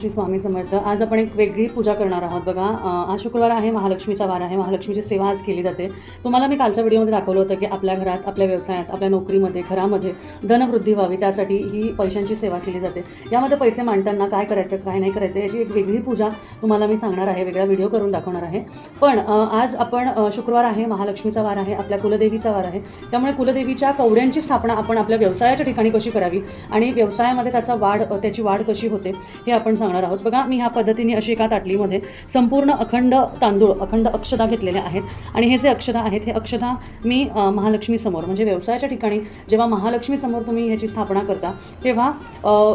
श्री स्वामी समर्थ. आज आपण एक वेगळी पूजा करणार आहोत बघा. आज शुक्रवार आहे महालक्ष्मीचा वार आहे. महालक्ष्मीची सेवा आज केली जाते. तुम्हाला मी कालच्या व्हिडिओमध्ये दाखवलं होतं की आपल्या घरात आपल्या व्यवसायात आपल्या नोकरीमध्ये घरामध्ये धनवृद्धी व्हावी. त्यासाठी ही पैशांची सेवा केली जाते. यामध्ये पैसे मांडताना काय करायचं काय नाही करायचं याची एक वेगळी पूजा तुम्हाला मी सांगणार आहे. वेगळा व्हिडिओ करून दाखवणार आहे. पण आज आपण शुक्रवार आहे महालक्ष्मीचा वार आहे आपल्या कुलदेवीचा वार आहे. त्यामुळे कुलदेवीच्या कवड्यांची स्थापना आपण आपल्या व्यवसायाच्या ठिकाणी कशी करावी आणि व्यवसायामध्ये त्याचा वाढ त्याची वाढ कशी होते हे आपण सांगणार आहोत. बघा मी ह्या पद्धतीने अशी एका ताटलीमध्ये संपूर्ण अखंड तांदूळ अखंड अक्षदा घेतलेल्या आहेत. आणि हे जे अक्षदा आहेत हे अक्षदा मी महालक्ष्मीसमोर म्हणजे व्यवसायाच्या ठिकाणी जेव्हा महालक्ष्मीसमोर तुम्ही ह्याची स्थापना करता तेव्हा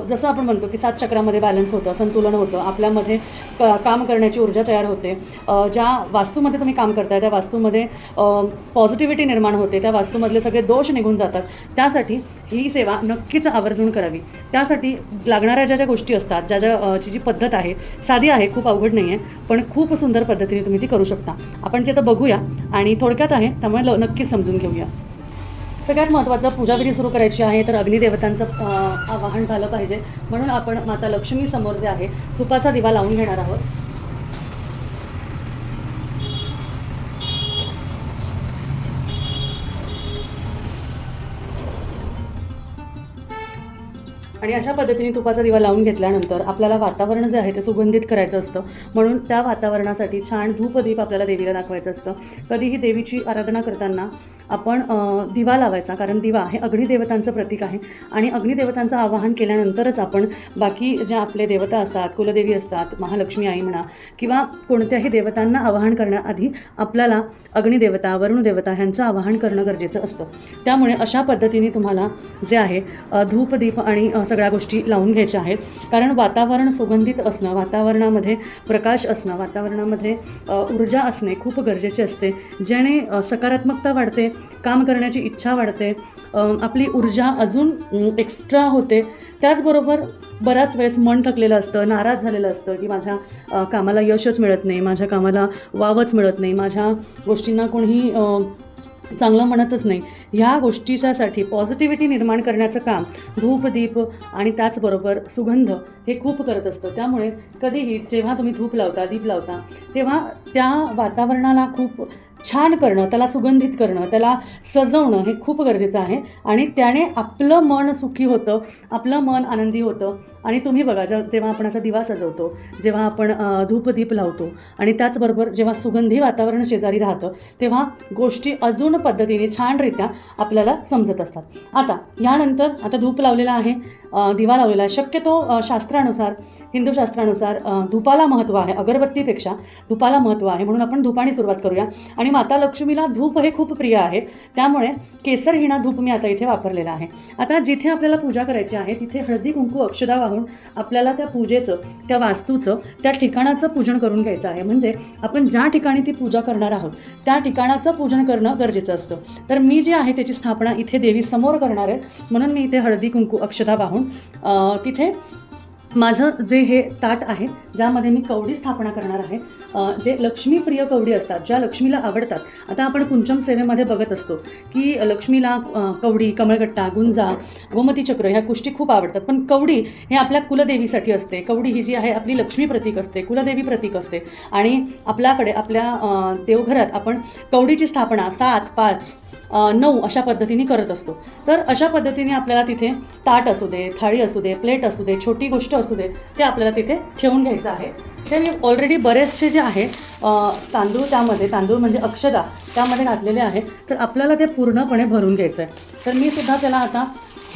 जसं आपण म्हणतो की सात चक्रामध्ये बॅलन्स होतं संतुलन होतं आपल्यामध्ये क काम करण्याची ऊर्जा तयार होते. ज्या वास्तूमध्ये तुम्ही काम करताय त्या वास्तूमध्ये पॉझिटिव्हिटी निर्माण होते त्या वास्तूमधले सगळे दोष निघून जातात. त्यासाठी ही सेवा नक्कीच आवर्जून करावी. त्यासाठी लागणाऱ्या ज्या ज्या गोष्टी असतात ज्या ज्या अ, ची जी पद्धत आहे साधी आहे खूप अवघड नाही आहे पण खूप सुंदर पद्धतीने तुम्ही ती करू शकता. आपण ते आता बघूया आणि थोडक्यात आहे त्यामुळे ल नक्की समजून घेऊया. सगळ्यात महत्त्वाचं पूजाविधी सुरू करायची आहे तर अग्निदेवतांचं आवाहन झालं पाहिजे. म्हणून आपण माता लक्ष्मीसमोर जे आहे तुपाचा दिवा लावून घेणार आहोत. आणि अशा पद्धतीने तुपाचा दिवा लावून घेतल्यानंतर आपल्याला वातावरण जे आहे ते सुगंधित करायचं असतं. म्हणून त्या वातावरणासाठी छान धूपदीप आपल्याला देवीला दाखवायचं असतं. कधीही देवीची आराधना करताना आपण दिवा लावायचा कारण दिवा हे अग्निदेवतांचं प्रतीक आहे. आणि अग्निदेवतांचं आवाहन केल्यानंतरच आपण बाकी ज्या आपले देवता असतात कुलदेवी असतात महालक्ष्मी आई म्हणा किंवा कोणत्याही देवतांना आवाहन करण्याआधी आपल्याला अग्निदेवता वरुणदेवता ह्यांचं आवाहन करणं गरजेचं असतं. त्यामुळे अशा पद्धतीने तुम्हाला जे आहे धूपदीप आणि सगळ्या गोष्टी लावून घ्यायच्या आहेत. कारण वातावरण सुगंधित असणं वातावरणामध्ये प्रकाश असणं वातावरणामध्ये ऊर्जा असणे खूप गरजेचे असते. ज्याने सकारात्मकता वाढते काम करण्याची इच्छा वाढते. आपली ऊर्जा अजून एक्स्ट्रा होते. त्याचबरोबर बऱ्याच वेळेस मन थकलेलं असतं नाराज झालेलं असतं की माझ्या कामाला यशच मिळत नाही माझ्या कामाला वावच मिळत नाही माझ्या गोष्टींना कोणीही चांगलं म्हणतच नाही. ह्या गोष्टीच्यासाठी पॉझिटिव्हिटी निर्माण करण्याचं काम धूपदीप आणि त्याचबरोबर सुगंध हे खूप करत असतं. त्यामुळे कधीही जेव्हा तुम्ही धूप लावता दीप लावता तेव्हा त्या वातावरणाला खूप छान करणं त्याला सुगंधित करणं त्याला सजवणं हे खूप गरजेचं आहे. आणि त्याने आपलं मन सुखी होतं आपलं मन आनंदी होतं. आणि तुम्ही बघा जेव्हा जेव्हा आपण असा दिवा सजवतो जेव्हा आपण धूपदीप लावतो आणि त्याचबरोबर जेव्हा सुगंधी वातावरण शेजारी राहतं तेव्हा गोष्टी अजून पद्धतीने छानरित्या आपल्याला समजत असतात. आता यानंतर आता धूप लावलेला आहे. दिवा लावलेला आहे. शक्यतो शास्त्रानुसार हिंदू शास्त्रानुसार धुपाला महत्त्व आहे अगरबत्तीपेक्षा धुपाला महत्त्व आहे म्हणून आपण धुपाने सुरुवात करूया. आणि माता लक्ष्मीला धूप हे खूप प्रिय आहे. त्यामुळे केसर हिणा धूप मी आता इथे वापरलेला आहे. आता जिथे आपल्याला पूजा करायची आहे तिथे हळदी कुंकू अक्षदा वाहून आपल्याला त्या पूजेचं त्या वास्तूचं त्या ठिकाणाचं पूजन करून घ्यायचं आहे. म्हणजे आपण ज्या ठिकाणी ती पूजा करणार आहोत त्या ठिकाणाचं पूजन करणं गरजेचं असतं. तर मी जी आहे त्याची स्थापना इथे देवी समोर करणार आहे. म्हणून मी इथे हळदी कुंकू अक्षदा वाहून तिथे माझं जे हे ताट आहे ज्यामध्ये मी कवडी स्थापना करणार आहे जे लक्ष्मीप्रिय कवडी असतात ज्या लक्ष्मीला आवडतात. आता आपण कुंचम सेवेमध्ये बघत असतो की लक्ष्मीला कवडी कमळगट्टा गुंजा गोमती चक्र ह्या गोष्टी खूप आवडतात. पण कवडी हे आपल्या कुलदेवीसाठी असते. कवडी ही जी आहे आपली लक्ष्मी प्रतीक असते कुलदेवी प्रतीक असते. आणि आपल्याकडे आपल्या देवघरात आपण कवडीची स्थापना सात पाच नऊ अशा पद्धतीने करत असतो. तर अशा पद्धतीने आपल्याला तिथे ताट असू दे थाळी असू दे प्लेट असू दे छोटी गोष्ट असू दे ते आपल्याला तिथे ठेवून घ्यायचं आहे. ते मी ऑलरेडी बरेचसे जे आहे तांदूळ त्यामध्ये तांदूळ म्हणजे अक्षदा त्यामध्ये घातलेले आहे तर आपल्याला ते पूर्णपणे भरून घ्यायचं आहे. तर मी सुद्धा त्याला आता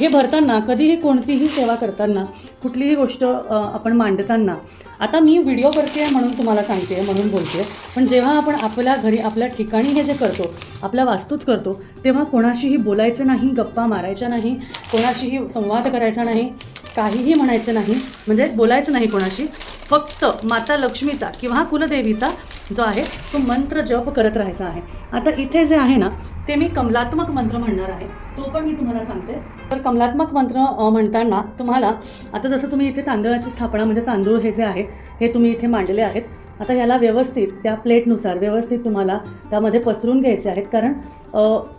हे भरताना कधीही कोणतीही सेवा करताना कुठलीही गोष्ट आपण मांडताना आता मी व्हिडिओ करते म्हणून तुम्हाला सांगते म्हणून बोलते पण जेव्हा आपण आपल्या घरी आपल्या ठिकाणी हे जे करतो आपल्या वास्तूत करतो तेव्हा कोणाशीही बोलायचं नाही गप्पा मारायच्या नाही कोणाशीही संवाद करायचा नाही. काहीही म्हणायचं नाही म्हणजे बोलायचं नाही कोणाशी फक्त माता लक्ष्मीचा किंवा कुलदेवीचा जो आहे तो मंत्र जप करत राहायचा आहे. आता इथे जे आहे ना ते मी कमलात्मक मंत्र म्हणणार आहे. तो पण मी तुम्हाला सांगते. तर कमलात्मक मंत्र म्हणताना तुम्हाला आता जसं तुम्ही इथे तांदळाची स्थापना म्हणजे तांदूळ हे जे आहे हे तुम्ही इथे मांडले आहेत. आता याला व्यवस्थित त्या प्लेटनुसार व्यवस्थित तुम्हाला त्यामध्ये पसरून घ्यायचे आहेत. कारण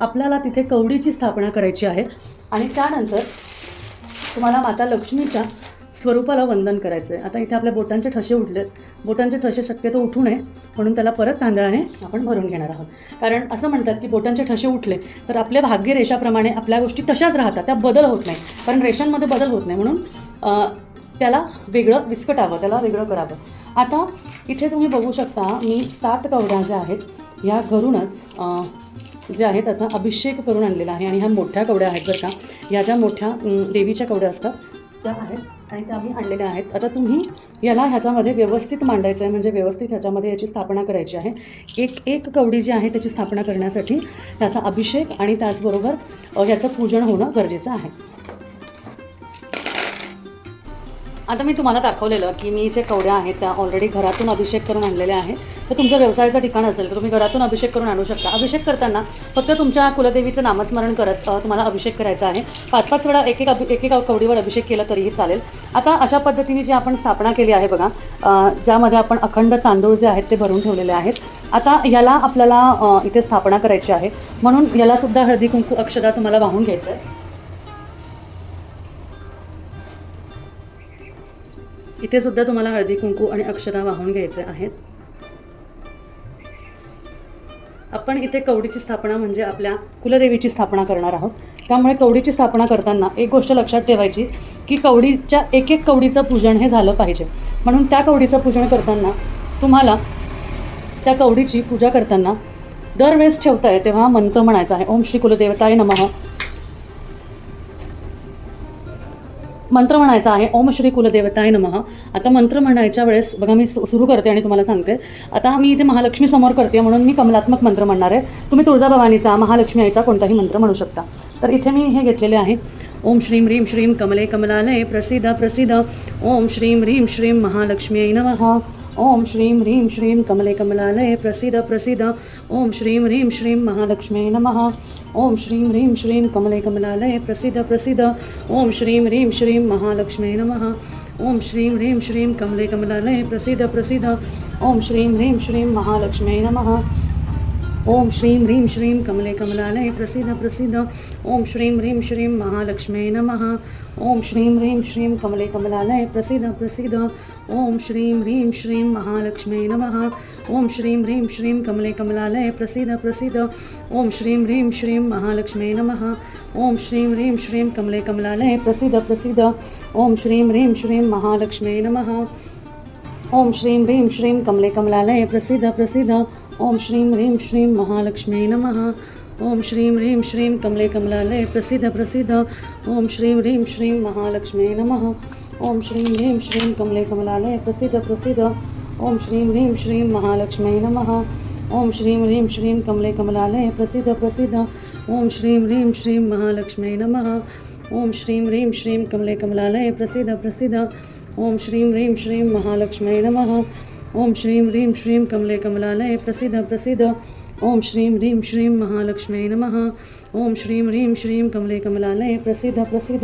आपल्याला तिथे कवडीची स्थापना करायची आहे. आणि त्यानंतर तुम्हाला माता लक्ष्मीच्या स्वरूपाला वंदन करायचं आहे आता इथे आपल्या बोटांचे ठसे उठलेत. बोटांचे ठसे शक्यतो उठू नये म्हणून त्याला परत तांदळाने आपण भरून घेणार आहोत. कारण असं म्हणतात की बोटांचे ठसे उठले तर आपल्या भाग्य रेषाप्रमाणे आपल्या गोष्टी तशाच राहतात. त्या बदल होत नाही. कारण रेषांमध्ये बदल होत नाही. म्हणून त्याला वेगळं विस्कटावं त्याला वेगळं करावं. आता इथे तुम्ही बघू शकता मी सात कवड्या ज्या आहेत ह्या घरूनच जे आहे त्याचा अभिषेक करून आणलेला आहे आणि ह्या मोठ्या कवड्या आहेत बरं का. या ज्या मोठ्या देवीच्या कवड्या असतात त्या आहेत आणि त्या आम्ही आणलेल्या आहेत. आता तुम्ही याला ह्याच्यामध्ये व्यवस्थित मांडायचं आहे म्हणजे व्यवस्थित ह्याच्यामध्ये याची स्थापना करायची आहे. एक एक कवडी जी आहे त्याची स्थापना करण्यासाठी त्याचा अभिषेक आणि त्याचबरोबर याचं पूजन होणं गरजेचं आहे. आता मी तुम्हाला दाखवलेलं की मी जे कवड्या आहेत त्या ऑलरेडी घरातून अभिषेक करून आणलेल्या आहे तर तुमचं व्यवसायाचं ठिकाण असेल तर तुम्ही घरातून अभिषेक करून आणू शकता. अभिषेक करताना फक्त तुमच्या कुलदेवीचं नामस्मरण करत तुम्हाला अभिषेक करायचा आहे. पाच पाच वेळा एक एक अभि एक एक कवडीवर अभिषेक केला तरीही चालेल. आता अशा पद्धतीने जी आपण स्थापना केली आहे बघा ज्यामध्ये आपण अखंड तांदूळ जे आहेत ते भरून ठेवलेले आहेत. आता याला आपल्याला इथे स्थापना करायची आहे. म्हणून यालासुद्धा हळदी कुंकू अक्षदा तुम्हाला वाहून घ्यायचं आहे इथे सुद्धा तुम्हाला हळदी कुंकू आणि अक्षता वाहून घ्यायचे आहेत. आपण इथे कवडीची स्थापना म्हणजे आपल्या कुलदेवीची स्थापना करणार आहोत. त्यामुळे कवडीची स्थापना करताना एक गोष्ट लक्षात ठेवायची की कवडीच्या एक एक कवडीचं पूजन हे झालं पाहिजे. म्हणून त्या कवडीचं पूजन करताना तुम्हाला त्या कवडीची पूजा करताना दरवेळेस ठेवताय तेव्हा मंत्र म्हणायचा आहे. ओम श्री कुलदेवताय नमः. मंत्र म्हणायचा आहे. ओम श्री कुलदेवताय नमः. आता मंत्र म्हणायच्या वेळेस बघा मी सु- सुरू करते आणि तुम्हाला सांगते. आता मी इथे महालक्ष्मी समोर करते म्हणून मी कमलात्मक मंत्र म्हणणार आहे. तुम्ही तुळजाभवानीचा महालक्ष्मी आईचा कोणताही मंत्र म्हणू शकता. तर इथे मी हे घेतलेले आहे. ओम श्रीं ह्रीं श्रीं कमले कमलालय प्रसिद्ध प्रसिद्ध. ओम श्रीं ह्रीं श्रीं महालक्ष्मी नमः. ओम श्रीं ह्रीं श्रीं कमले कमलालये प्रसीद प्रसीद। ओम श्रीं ह्रीं श्रीं महालक्ष्मी नमः। ओम श्रीं ह्रीं श्रीं कमले कमलालये प्रसीद प्रसीद। ओम श्रीं ह्रीं श्रीं महालक्ष्मी नमः। ओम श्रीं ह्रीं श्रीं कमले कमलालये प्रसीद प्रसीद। ओम श्रीं ह्रीं श्रीं महालक्ष्मी नमः। ओम श्रीं ह्रीं श्रीं कमले कमलालये प्रसिद्ध प्रसिद्ध। ओम श्रीं ह्रीं श्रीं महालक्ष्मे नमः। ओम श्रीं ह्रीं श्रीं कमले कमलालये प्रसिद्ध प्रसिद्ध। ओम श्रीं ह्रीं श्रीं महालक्ष्मी नमः। ओम श्रीं ह्रीं श्रीं कमले कमलालये प्रसिद्ध प्रसिद्ध। ओम श्रीं ह्रीं श्रीं महालक्ष्मे नमः। ओम श्रीं ह्रीं श्रीं कमले कमलालये प्रसिद्ध प्रसिद्ध। ओम श्रीं ह्रीं श्रीं महालक्ष्मे नमः। ओम श्रीं ह्रीं श्रीं कमले कमलालये प्रसिद्ध प्रसिद्ध। ओम श्रीं ह्रीं श्रीं महालक्ष्मी नमः। ओम श्रीं ह्रीं श्रीं कमले कमलालये प्रसिद्ध प्रसिद्ध। ओम श्रीं ह्रीं श्रीं महालक्ष्मी नमः। ओम श्रीं ह्रीं श्रीं कमले कमलालये प्रसिद्ध प्रसिद्ध। ओम श्रीं ह्रीं श्रीं महालक्ष्मी नमः। ओम श्रीं ह्रीं श्रीं कमले कमलालये प्रसिद्ध प्रसिद्ध। ओम श्रीं ह्रीं श्रीं महालक्ष्मी नमः। ओम श्रीं ह्रीं श्रीं कमले कमलालये प्रसिद्ध प्रसिद्ध। ओम श्रीं ह्रीं श्रीं महालक्ष्मी नमः। ओम श्रीं ह्रीं श्रीं कमले कमलालये प्रसिद्ध प्रसिद्ध। ओम श्रीं ह्रीं श्रीं महालक्ष्म्यै नमः। ओम श्रीं ह्रीं श्रीं कमले कमलालये प्रसिद्ध प्रसिद्ध।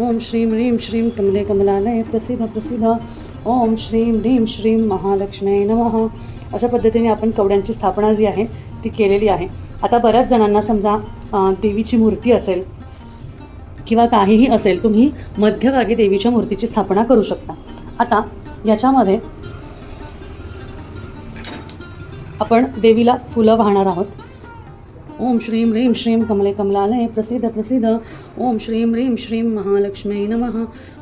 ओम श्रीं ह्रीं श्रीं कमले कमलालय प्रसिद्ध प्रसिद्ध. ओम श्रीं ह्रीं श्रीं महालक्ष्मी नमः. अशा पद्धतीने आपण कवड्यांची स्थापना जी आहे ती केलेली आहे. आता बऱ्याच जणांना समजा देवीची मूर्ती असेल किंवा काहीही असेल तुम्ही मध्यभागी देवीच्या मूर्तीची स्थापना करू शकता. आता याच्यामध्ये आपण देवीला फुलं वाहणार आहोत. ओम श्रीं ह्रीं श्रीं कमले कमलालये प्रसिद्ध प्रसिद्ध ओम श्रीं ह्रीं श्रीं महालक्ष्मी नमः।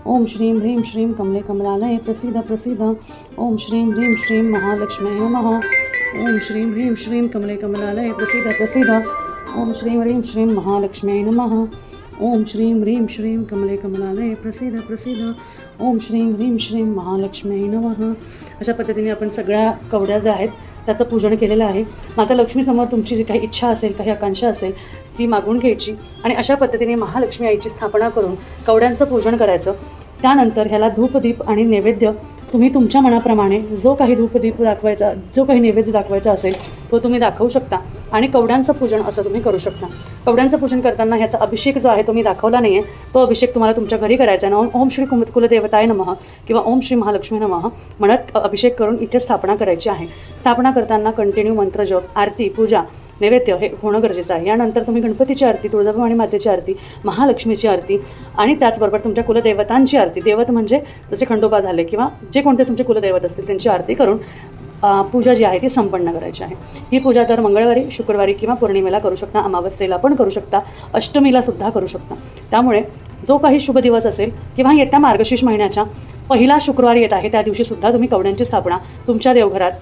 ओम श्रीं ह्रीं श्रीं कमले कमलालये प्रसिद्ध प्रसिद्ध ओम श्रीं ह्रीं श्रीं महालक्ष्मी नमः। ओम श्रीं ह्रीं श्रीं कमले कमलालये प्रसिद्ध प्रसिद्ध ओम श्रीं ह्रीं श्रीं महालक्ष्मी नमः। ओम श्रीं ह्रीं श्रीं कमले कमलालय प्रसिद्ध प्रसिद्ध ओम श्रीं ह्रीं श्रीं महालक्ष्मी नमः। अशा पद्धतीने आपण सगळ्या कवड्या ज्या आहेत त्याचं पूजन केलेलं आहे. माता लक्ष्मीसमोर तुमची जी काही इच्छा असेल काही आकांक्षा असेल ती मागून घ्यायची. आणि अशा पद्धतीने महालक्ष्मी आईची स्थापना करून कवड्यांचं पूजन करायचं. त्यानंतर ह्याला धूपदीप आणि नैवेद्य तुम्ही तुमच्या मनाप्रमाणे जो काही धूपदीप दाखवायचा जो काही नैवेद्य दाखवायचा असेल तो तुम्ही दाखवू शकता. आणि कवड्यांचं पूजन असं तुम्ही करू शकता. कवड्यांचं पूजन करताना ह्याचा अभिषेक जो आहे तो मी दाखवला नाही आहे तो अभिषेक तुम्हाला तुमच्या घरी करायचा आहे. ना ओम श्री कुम कुलदेवताय नमः किंवा ओम श्री महालक्ष्मी नमः म्हणत अभिषेक करून इथे स्थापना करायची आहे. स्थापना करताना कंटिन्यू मंत्रजप आरती पूजा नैवेद्य हे होणं गरजेचं आहे. यानंतर तुम्ही गणपतीची आरती तुळजाभवानी मातेची आरती महालक्ष्मीची आरती आणि त्याचबरोबर तुमच्या कुलदेवतांची आरती. देवत म्हणजे जसे खंडोबा झाले किंवा जे कोणते तुमचे कुलदैवत असतील त्यांची आरती करून पूजा जी आहे ती संपन्न करायची आहे. ही पूजा तर मंगळवारी शुक्रवारी किंवा पौर्णिमेला करू शकता अमावस्येला पण करू शकता अष्टमीला सुद्धा करू शकता. त्यामुळे जो काही शुभ दिवस असेल किंवा येत्या मार्गशीर्ष महिन्याच्या पहिला शुक्रवार येत आहे त्या दिवशी सुद्धा तुम्ही कवड्यांची स्थापना तुमच्या देवघरात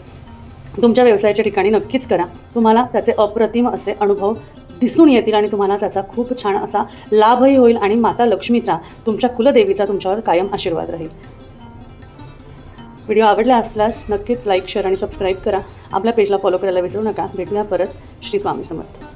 तुमच्या व्यवसायाच्या ठिकाणी नक्कीच करा. तुम्हाला त्याचे अप्रतिम असे अनुभव दिसून येतील आणि तुम्हाला त्याचा खूप छान असा लाभही होईल आणि माता लक्ष्मीचा तुमच्या कुलदेवीचा तुमच्यावर कायम आशीर्वाद राहील. व्हिडिओ आवडला असल्यास नक्कीच लाईक शेअर आणि सबस्क्राईब करा. आपल्या पेजला फॉलो करायला विसरू नका. भेटूया परत. श्री स्वामी समर्थ.